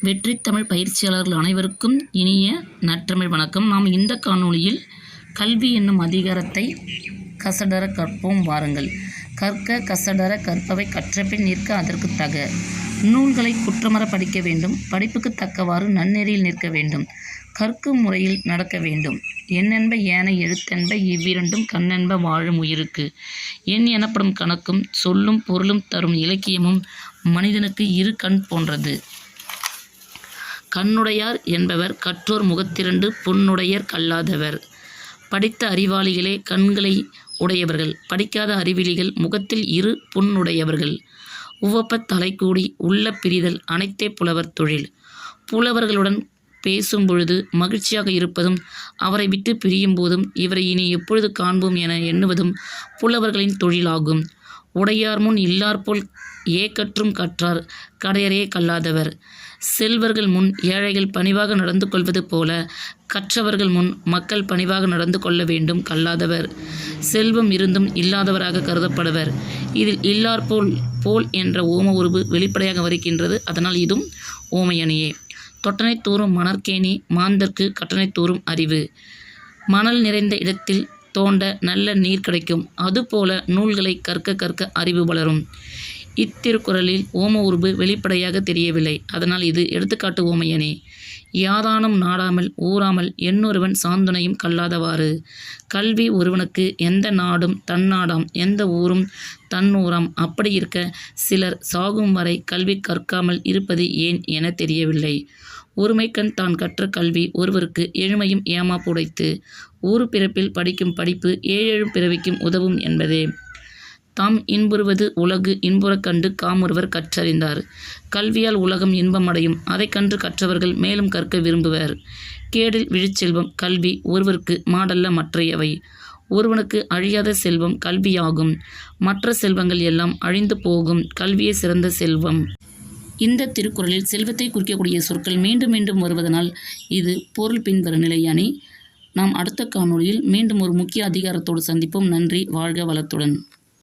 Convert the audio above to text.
வெற்றி தமிழ் பயிற்சியாளர்கள் அனைவருக்கும் இனிய நற்றமிழ் வணக்கம். நாம் இந்த காணொளியில் கல்வி என்னும் அதிகாரத்தை கசடர கற்போம் வாருங்கள். கற்க கசடர கற்பவை கற்றபின் நிற்க அதற்கு தக. நூல்களை குற்றமற படிக்க வேண்டும். படிப்புக்கு தக்கவாறு நன்னெறியில் நிற்க வேண்டும். கற்கும் முறையில் நடக்க வேண்டும். எண்ணென்ப ஏன எழுத்தென்ப இவ்விரண்டும் கண்ணென்ப வாழும் உயிருக்கு. எண் எனப்படும் கணக்கும் சொல்லும் பொருளும் தரும் இலக்கியமும் மனிதனுக்கு இரு கண் போன்றது. கண்ணுடையார் என்பவர் கற்றோர் முகத்திரண்டு பொன்னுடையர் கல்லாதவர். படித்த அறிவாளிகளே கண்களை உடையவர்கள். படிக்காத அறிவிலிகள் முகத்தில் இரு புண்ணுடையவர்கள் உவப்ப தலைக்கூடி உள்ள பிரிதல் அனைத்தே புலவர் தொழில். புலவர்களுடன் பேசும் பொழுது மகிழ்ச்சியாக இருப்பதும் அவரை விட்டு பிரியும் போதும் இவரை இனி எப்பொழுது காண்போம் என எண்ணுவதும் புலவர்களின் தொழிலாகும். உடையார் முன் இல்லார்போல் ஏக்கற்றும் கற்றார் கடையரே கல்லாதவர். செல்வர்கள் முன் ஏழைகள் பணிவாக நடந்து கொள்வது போல கற்றவர்கள் முன் மக்கள் பணிவாக நடந்து கொள்ள வேண்டும் கல்லாதவர். செல்வம் இருந்தும் இல்லாதவராக கருதப்படுவர். இதில் இல்லார் போல் போல் என்ற ஓம உருவு வெளிப்படையாக வருகின்றது. அதனால் இதுவும் ஓமையணியே. தொட்டனை தூறும் மணற்கேணி மாந்தர்க்கு கட்டணை தூறும் அறிவு. மணல் நிறைந்த இடத்தில் தோண்ட நல்ல நீர் கிடைக்கும். அதுபோல நூல்களை கற்க கற்க அறிவு வளரும். இத்திருக்குறளில் ஓம உருவு வெளிப்படையாக தெரியவில்லை. அதனால் இது எடுத்துக்காட்டு ஓமையனே. யாதானும் நாடாமல் ஊறாமல் எண்ணொருவன் சாந்துணையும் கல்லாதவாறு. கல்வி ஒருவனுக்கு எந்த நாடும் தன்னாடாம் எந்த ஊரும் தன்னூராம் அப்படி இருக்க சிலர் சாகும் வரை கல்வி கற்காமல் இருப்பது ஏன் என தெரியவில்லை. ஒருமைக்கண் தான் கற்ற கல்வி ஒருவருக்கு எழுமையும் ஏமாப்பு உடைத்து பிறப்பில் படிக்கும் படிப்பு ஏழெழும் பிறவிக்கும் உதவும் என்பதே. தாம் இன்புறுவது உலகு இன்புறக் கண்டு காமொருவர் கற்றறிந்தார். கல்வியால் உலகம் இன்பமடையும். அதைக் கன்று கற்றவர்கள் மேலும் கற்க விரும்புவர். கேடில் விழுச்செல்வம் கல்வி ஒருவருக்கு மாடல்ல மற்றையவை. ஒருவனுக்கு அழியாத செல்வம் கல்வியாகும். மற்ற செல்வங்கள் எல்லாம் அழிந்து போகும். கல்வியே சிறந்த செல்வம். இந்த திருக்குறளில் செல்வத்தை குறிக்கக்கூடிய சொற்கள் மீண்டும் மீண்டும் வருவதனால் இது பொருள் பின்வரும் நிலையானி நாம் அடுத்த காணொளியில் மீண்டும் ஒரு முக்கிய அதிகாரத்தோடு சந்திப்போம். நன்றி. வாழ்க வளத்துடன்.